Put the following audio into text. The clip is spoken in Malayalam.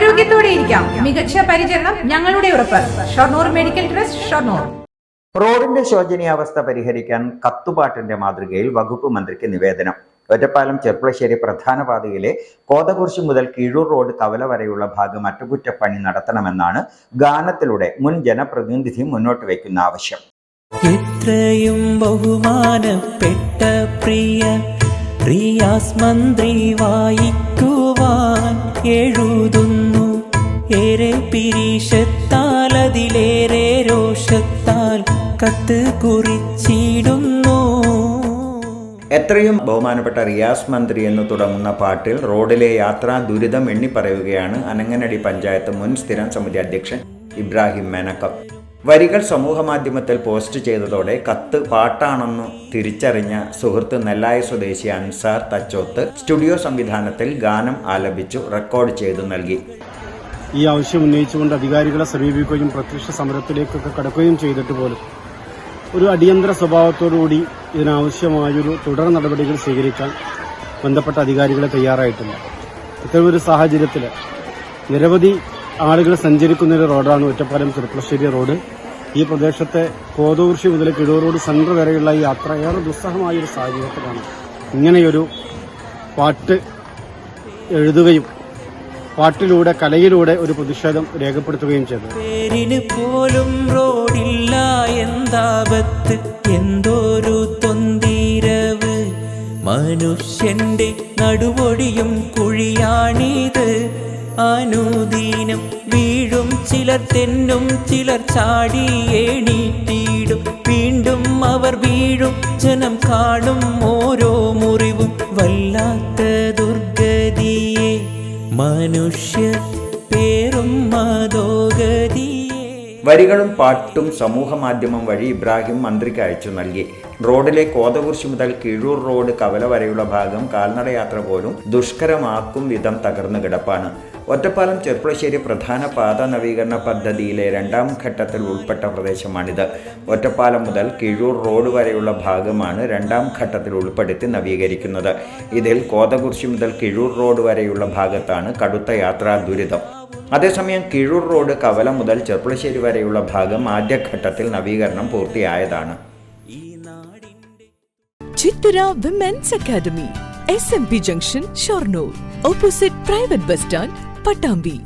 ആരോഗ്യത്തോടെ ഇരിക്കാം മികച്ച പരിചരണം ഞങ്ങളുടെ ഉറപ്പ്. Shoranur medical trust Shoranur. റോഡിന്റെ ശോചനീയാവസ്ഥ പരിഹരിക്കാൻ കത്തുപാട്ടിന്റെ മാതൃകയിൽ വകുപ്പ് മന്ത്രിക്ക് നിവേദനം. ഒറ്റപ്പാലം ചെർപ്പളശ്ശേരി പ്രധാന പാതയിലെ കോതകുറിശി മുതൽ കീഴൂർ റോഡ് കവല വരെയുള്ള ഭാഗം അറ്റകുറ്റപ്പണി നടത്തണമെന്നാണ് ഗാനത്തിലൂടെ മുൻ ജനപ്രതിനിധി മുന്നോട്ട് വയ്ക്കുന്ന ആവശ്യം. എത്രയും ബഹുമാനപ്പെട്ട പ്രിയ റിയാസ് മന്ത്രി വായിക്കുവാൻ എഴുതുന്നു. ഏറെ പിരീഷത്താൽ അതിലേറെ രോഷത്താൽ കത്ത് കുറിച്ചിടുന്നു. എത്രയും ബഹുമാനപ്പെട്ട റിയാസ് മന്ത്രി എന്ന് തുടങ്ങുന്ന പാട്ടിൽ റോഡിലെ യാത്രാ ദുരിതം എണ്ണി പറയുകയാണ് അനങ്ങനടി പഞ്ചായത്ത് മുൻ സ്ഥിരം സമിതി അധ്യക്ഷൻ ഇബ്രാഹിം മേനക്കം വരികൾ സമൂഹമാധ്യമത്തിൽ പോസ്റ്റ് ചെയ്തതോടെ കത്ത് പാട്ടാണെന്ന് തിരിച്ചറിഞ്ഞ സുഹൃത്ത് നെല്ലായ സ്വദേശി അൻസാർ തച്ചോത്ത് സ്റ്റുഡിയോ സംവിധാനത്തിൽ ഗാനം ആലപിച്ചു റെക്കോർഡ് ചെയ്തു നൽകി. ഈ ആവശ്യം ഉന്നയിച്ചുകൊണ്ട് അധികാരികളെ സമീപിക്കുകയും പ്രത്യക്ഷ സമരത്തിലേക്കൊക്കെ കടക്കുകയും ചെയ്തിട്ട് പോലും ഒരു അടിയന്തര സ്വഭാവത്തോടുകൂടി ഇതിനാവശ്യമായൊരു തുടർ നടപടികൾ സ്വീകരിക്കാൻ ബന്ധപ്പെട്ട അധികാരികളെ തയ്യാറായിട്ടില്ല. ഇത്തരമൊരു സാഹചര്യത്തിൽ നിരവധി ആളുകൾ സഞ്ചരിക്കുന്ന ഒരു റോഡാണ് ഒറ്റപ്പാലം ചെറുപ്പളശ്ശേരി റോഡ്. ഈ പ്രദേശത്തെ കോതൂർശി മുതൽ കിഴൂർ റോഡ് സെൻട്രൽ വരെയുള്ള ഈ യാത്ര ഏറെ ദുസ്സഹമായ ഒരു സാഹചര്യത്തിലാണ് ഇങ്ങനെയൊരു പാട്ട് എഴുതുകയും പാട്ടിലൂടെ കലയിലൂടെ ഒരു പ്രതിഷേധം രേഖപ്പെടുത്തുകയും ചെയ്തു. പേരിന് പോലും റോഡില്ല എന്താപത്ത്? എന്തോരു തൊന്തീരവ്? മനുഷ്യന്റെ നടുപൊടിയും കുഴിയാണിത്. അനുദീനം വീഴും ചിലർ തെന്നും ചിലർ ചാടി എണീറ്റിടും. വീണ്ടും അവർ വീഴും ജനം കാണും ഓരോ മുറിവും. വല്ലാത്ത ദുർഗതിയെ മനുഷ്യർ പേരും വരികളും പാട്ടും സമൂഹ മാധ്യമം വഴി ഇബ്രാഹിം മന്ത്രിക്ക് അയച്ചു നൽകി. റോഡിലെ കോതകുർശി മുതൽ കീഴൂർ റോഡ് കവല വരെയുള്ള ഭാഗം കാൽനടയാത്ര പോലും ദുഷ്കരമാക്കും വിധം തകർന്നു കിടപ്പാണ്. ഒറ്റപ്പാലം ചെർപ്പുളശ്ശേരി പ്രധാന പാത നവീകരണ പദ്ധതിയിലെ രണ്ടാം ഘട്ടത്തിൽ ഉൾപ്പെട്ട പ്രദേശമാണിത്. ഒറ്റപ്പാലം മുതൽ കിഴൂർ റോഡ് വരെയുള്ള ഭാഗമാണ് രണ്ടാം ഘട്ടത്തിൽ ഉൾപ്പെടുത്തി നവീകരിക്കുന്നത്. ഇതിൽ കോതകുറിശി മുതൽ കിഴൂർ റോഡ് വരെയുള്ള ഭാഗത്താണ് കടുത്ത യാത്രാ ദുരിതം. അതേസമയം കിഴൂർ റോഡ് കവലം മുതൽ ചെർപ്പുളശ്ശേരി വരെയുള്ള ഭാഗം ആദ്യഘട്ടത്തിൽ നവീകരണം പൂർത്തിയായതാണ്. Chithura women's academy S M P junction Shoranur opposite private bus stand Pattambi